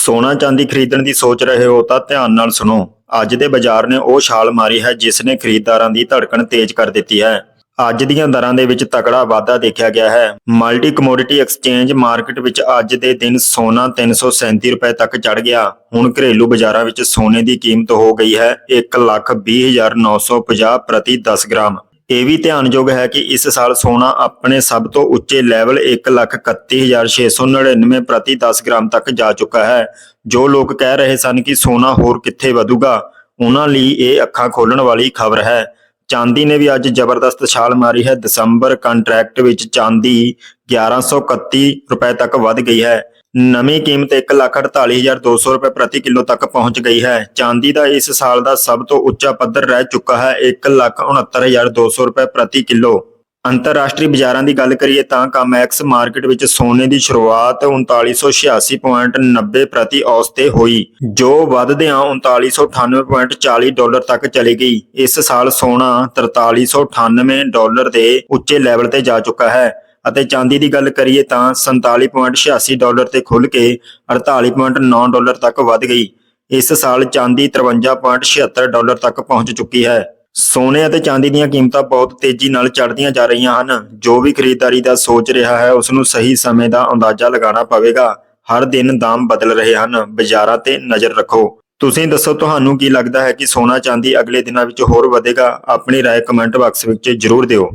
ਸੋਨਾ ਚਾਂਦੀ ਖਰੀਦਣ ਦੀ ਸੋਚ ਰਹੇ ਹੋ ਤਾਂ ਧਿਆਨ ਨਾਲ ਸੁਣੋ। ਅੱਜ ਦੇ ਬਾਜ਼ਾਰ ਨੇ ਉਹ ਛਾਲ ਮਾਰੀ ਹੈ ਜਿਸ ਨੇ ਖਰੀਦਦਾਰਾਂ ਦੀ ਧੜਕਣ ਤੇਜ਼ ਕਰ ਦਿੱਤੀ ਹੈ। ਅੱਜ ਦੀਆਂ ਦਰਾਂ ਦੇ ਵਿੱਚ ਤਕੜਾ ਵਾਧਾ ਦੇਖਿਆ ਗਿਆ ਹੈ। ਮਲਟੀ ਕਮੋਡਿਟੀ ਐਕਸਚੇਂਜ ਮਾਰਕੀਟ ਵਿੱਚ ਅੱਜ ਦੇ ਦਿਨ ਸੋਨਾ 337 ਰੁਪਏ ਤੱਕ ਚੜ ਗਿਆ। ਹੁਣ ਘਰੇਲੂ ਬਾਜ਼ਾਰਾਂ ਵਿੱਚ ਸੋਨੇ ਦੀ ਕੀਮਤ ਹੋ ਗਈ ਹੈ 1,20,950 ਪ੍ਰਤੀ 10 ਗ੍ਰਾਮ। ਇਹ ਵੀ ਧਿਆਨਯੋਗ ਹੈ ਕਿ ਇਸ ਸਾਲ ਸੋਨਾ ਆਪਣੇ ਸਭ ਤੋਂ ਉੱਚੇ ਲੈਵਲ 1,31,699 ਪ੍ਰਤੀ 10 ਗ੍ਰਾਮ ਤੱਕ ਜਾ ਚੁੱਕਾ ਹੈ। ਜੋ ਲੋਕ ਕਹਿ ਰਹੇ ਸਨ ਕਿ ਸੋਨਾ ਹੋਰ ਕਿੱਥੇ ਵਧੂਗਾ ਉਹਨਾਂ ਲਈ ਇਹ ਅੱਖਾਂ ਖੋਲਣ ਵਾਲੀ ਖਬਰ ਹੈ। ਚਾਂਦੀ ਨੇ ਵੀ ਅੱਜ ਜ਼ਬਰਦਸਤ ਛਾਲ ਮਾਰੀ ਹੈ। ਦਸੰਬਰ ਕੰਟਰੈਕਟ ਵਿੱਚ ਚਾਂਦੀ 1131 ਰੁਪਏ ਤੱਕ ਵੱਧ ਗਈ ਹੈ। ਨਵੀਂ ਕੀਮਤ 148200 ਰੁਪਏ ਪ੍ਰਤੀ ਕਿਲੋ ਤੱਕ ਪਹੁੰਚ ਗਈ ਹੈ। ਚਾਂਦੀ ਦਾ ਇਸ ਸਾਲ ਦਾ ਸਭ ਤੋਂ ਉੱਚਾ ਪੱਧਰ ਰਹਿ ਚੁੱਕਾ ਹੈ। 169200 ਰੁਪਏ ਪ੍ਰਤੀ ਕਿਲੋ। ਅੰਤਰਰਾਸ਼ਟਰੀ ਬਾਜ਼ਾਰਾਂ ਦੀ ਗੱਲ ਕਰੀਏ ਤਾਂ ਕਾਮੈਕਸ ਮਾਰਕੀਟ ਵਿੱਚ ਸੋਨੇ ਦੀ ਸ਼ੁਰੂਆਤ 3986.90 ਪ੍ਰਤੀ ਔਸ ਤੇ ਹੋਈ, ਜੋ ਵਧਦਿਆਂ 3998.40 ਡਾਲਰ ਤੱਕ ਚਲੀ ਗਈ। ਇਸ ਸਾਲ ਸੋਨਾ 4398 ਡਾਲਰ ਦੇ ਉੱਚੇ ਲੈਵਲ ਤੇ ਜਾ ਚੁੱਕਾ ਹੈ ਅਤੇ ਚਾਂਦੀ ਦੀ ਗੱਲ ਕਰੀਏ ਤਾਂ 47.86 ਡਾਲਰ ਤੇ ਖੁੱਲ ਕੇ 48.9 ਡਾਲਰ ਤੱਕ ਵਧ ਗਈ। ਇਸ ਸਾਲ ਚਾਂਦੀ 53.76 ਡਾਲਰ ਤੱਕ ਪਹੁੰਚ ਚੁੱਕੀ ਹੈ। ਸੋਨੇ ਅਤੇ ਚਾਂਦੀ ਦੀਆਂ ਕੀਮਤਾਂ ਬਹੁਤ ਤੇਜ਼ੀ ਨਾਲ ਚੜ੍ਹਦੀਆਂ ਜਾ ਰਹੀਆਂ ਹਨ ਜੋ ਵੀ ਖਰੀਦਦਾਰੀ ਦਾ ਸੋਚ ਰਿਹਾ ਹੈ ਉਸ ਨੂੰ ਸਹੀ ਸਮੇਂ ਦਾ ਅੰਦਾਜ਼ਾ ਲਗਾਉਣਾ ਪਵੇਗਾ ਹਰ ਦਿਨ ਦਾਮ ਬਦਲ ਰਹੇ ਹਨ ਬਾਜ਼ਾਰਾਂ ਤੇ ਨਜ਼ਰ ਰੱਖੋ ਤੁਸੀਂ ਦੱਸੋ ਤੁਹਾਨੂੰ ਕੀ ਲੱਗਦਾ ਹੈ ਕਿ ਸੋਨਾ ਚਾਂਦੀ ਅਗਲੇ ਦਿਨਾਂ ਵਿੱਚ ਹੋਰ ਵਧੇਗਾ ਆਪਣੀ رائے ਕਮੈਂਟ ਬਾਕਸ ਵਿੱਚ ਜ਼ਰੂਰ ਦਿਓ